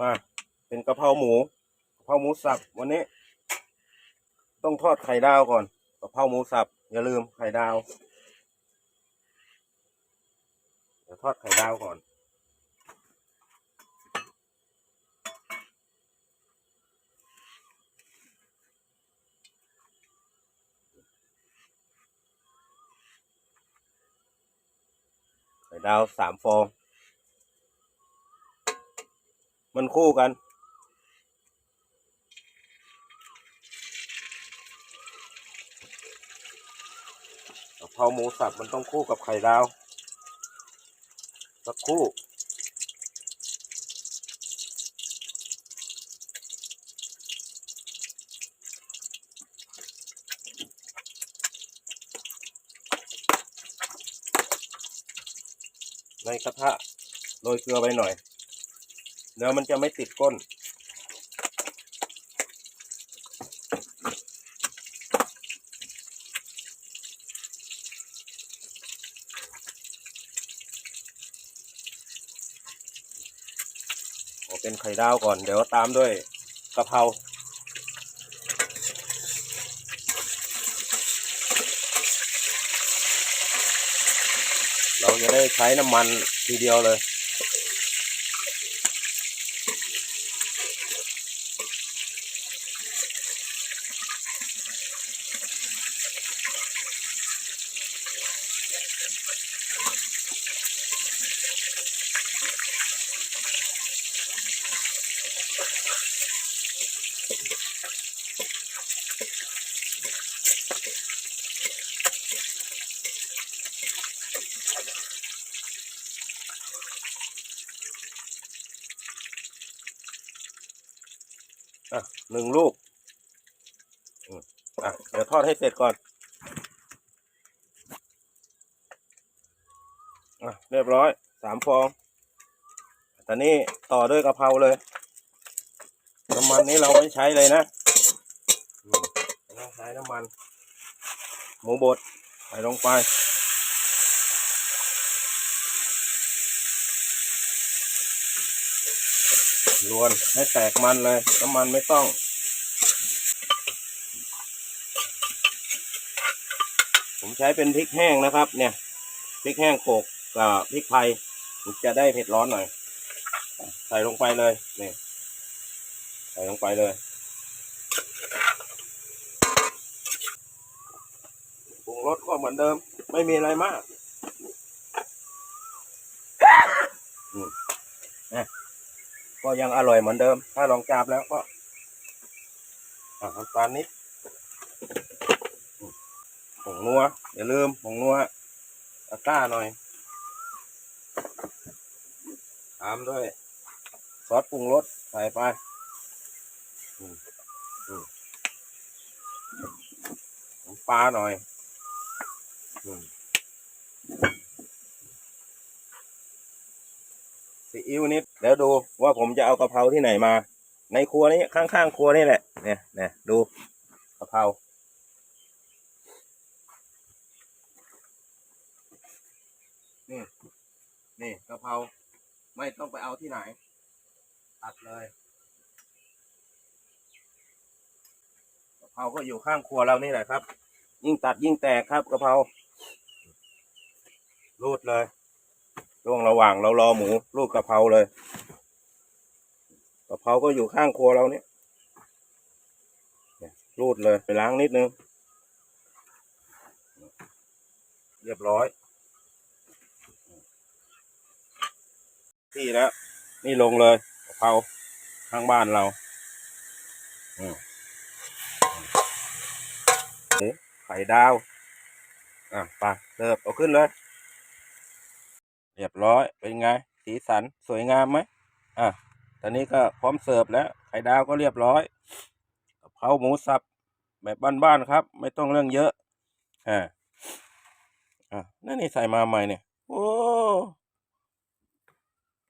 มา เป็นกะเพราหมูกะเพราหมูสับวันนี้ ต้องทอดไข่ดาวก่อนกะเพราหมูสับ อย่าลืมไข่ดาวเดี๋ยวทอดไข่ดาวก่อนไข่ดาวสามฟอง มันคู่กันเพราหมูสับมันต้องคู่กับไข่ดาวสักคู่ในกระทะโรยเกลือไปหน่อย เนื้อมันจะไม่ติดก้นเอเป็นไข่ดาวก่อน เดี๋ยวตามด้วยกะเพราเราจะได้ใช้น้ำมันทีเดียวเลย อะหนึ่งลูก อะ เดี๋ยวทอดให้เสร็จก่อน อะ เรียบร้อยสามฟอง ตอนนี้ต่อด้วยกะเพราเลยน้ำมันนี้เราไม่ใช้เลยนะเราใช้น้ำมัน หมูบดใส่ลงไปลวนให้แตกมันเลย น้ำมันไม่ต้องผมใช้เป็นพริกแห้งนะครับ เนี่ยพริกแห้งโขก กับพริกไทยมันจะได้เผ็ดร้อนหน่อย ใส่ลงไปเลยนี่ใส่ลงไปเลยปรุงรสก็เหมือนเดิม ไม่มีอะไรมากนะก็ยังอร่อยเหมือนเดิม ถ้าลองจับแล้วก็อะน้ำตาลนิดอืมผงนัวอย่าลืมผงนัวตะก้าหน่อย ตามด้วย ซอสปรุงรสใส่ไปน้ำปลาหน่อยซีอิ๊วนิดเดี๋ยวดูว่าผมจะเอากะเพราที่ไหนมา ในครัวนี้ข้างๆครัวนี่แหละ เนี่ยเนี่ยดูกะเพรานี่นี่กะเพรา ไม่ต้องไปเอาที่ไหน ตัดเลยกะเพราก็อยู่ข้างครัวเรานี่แหละครับ ยิ่งตัดยิ่งแตกครับกะเพรารูดเลยช่วงระหว่างเรารอหมูรูดกะเพราเลยกะเพราก็อยู่ข้างครัวเราเนี่ยเนี่ยรูดเลยไปล้างนิดนึง เรียบร้อย ที่แล้ว นี่ลงเลยกะเพราข้างบ้านเราอืมไข่ดาว อะไปเสิร์ฟเอาขึ้นเลย เรียบร้อยเป็นไง สีสันสวยงามไหมอะตอนนี้ก็พร้อมเสิร์ฟแล้ว ไข่ดาวก็เรียบร้อยกะเพราหมูสับแบบบ้านๆครับ ไม่ต้องเรื่องเยอะอ่าอะนั่นนี่ใส่มาใหม่เนี่ย โอ้